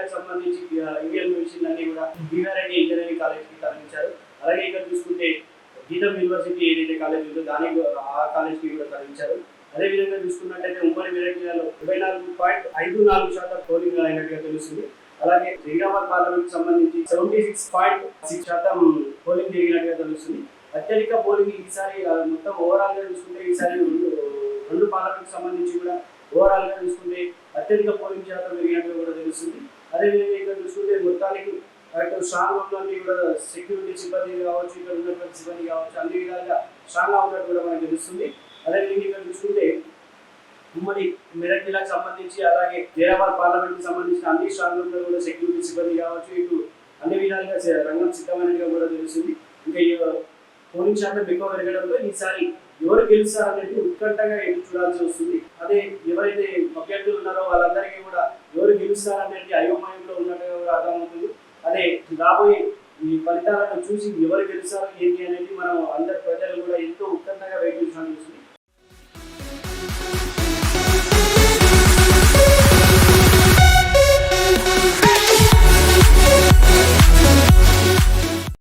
ఇంజనీర్లకు సంబంధించి ఈవీఎల్ మిషన్ అన్ని కూడా బీఆర్ఐడి ఇంజనీరింగ్ కాలేజ్కి తరలించారు. అలాగే ఇక్కడ చూసుకుంటే గీతం యూనివర్సిటీ ఏదైతే కాలేజ్ ఉందో దానికి ఆ కాలేజ్కి కూడా తరలించారు. అదేవిధంగా చూసుకున్నట్టయితే ఉమ్మడి మెదక్ జిల్లాలో ఇరవై నాలుగు పాయింట్ ఐదు నాలుగు శాతం పోలింగ్ అయినట్టుగా తెలుస్తుంది. అలాగే జైరాబాద్ పార్లమెంట్ సంబంధించి సెవెంటీ సిక్స్ పాయింట్ సిక్స్ శాతం పోలింగ్ జరిగినట్టుగా తెలుస్తుంది. అత్యధిక పోలింగ్ ఈసారి మొత్తం ఓవరాల్గా చూసుకుంటే ఈసారి రెండు పార్లమెంట్ సంబంధించి కూడా ఓవరాల్గా చూసుకుంటే అత్యధిక పోలింగ్ శాతం జరిగినట్టుగా కూడా తెలుస్తుంది. అదేవిధంగా ఇక్కడ చూసుకుంటే మొత్తానికి ఇక్కడ స్ట్రాంగ్ ఉన్నన్ని కూడా సెక్యూరిటీ సిబ్బంది కావచ్చు ఇక్కడ ఉన్నటువంటి సిబ్బంది కావచ్చు అన్ని విధాలుగా స్ట్రాంగ్ ఉన్నట్టు కూడా మనకు తెలుస్తుంది. అదేవిధంగా ఇక్కడ చూసుకుంటే ఉమ్మడి మెదక్ జిల్లాకు సంబంధించి అలాగే జైరాబాద్ పార్లమెంట్కి సంబంధించిన అన్ని స్ట్రాంగ్ రూమ్ కూడా సెక్యూరిటీ సిబ్బంది కావచ్చు ఇటు అన్ని విధాలుగా రంగం సిద్ధమైనట్టుగా కూడా తెలుస్తుంది. ఇంకా పోలింగ్ శాతం ఎక్కువ పెరగడంతో ఈసారి ఎవరు గెలుస్తారనేది ఉత్కంఠగా ఎదురు చూడాల్సి వస్తుంది. అదే ఎవరైతే అభ్యర్థులు ఉన్నారో వాళ్ళందరికీ కూడా ఎవరు అయోమయంలో ఉన్నట్టుగా అర్థమవుతుంది. అదే రాబోయే ఈ ఫలితాలను చూసి ఎవరు గెలుస్తారు ఏంటి అనేది మనం అందరి ప్రజలు కూడా ఎంతో ఉత్కంఠగా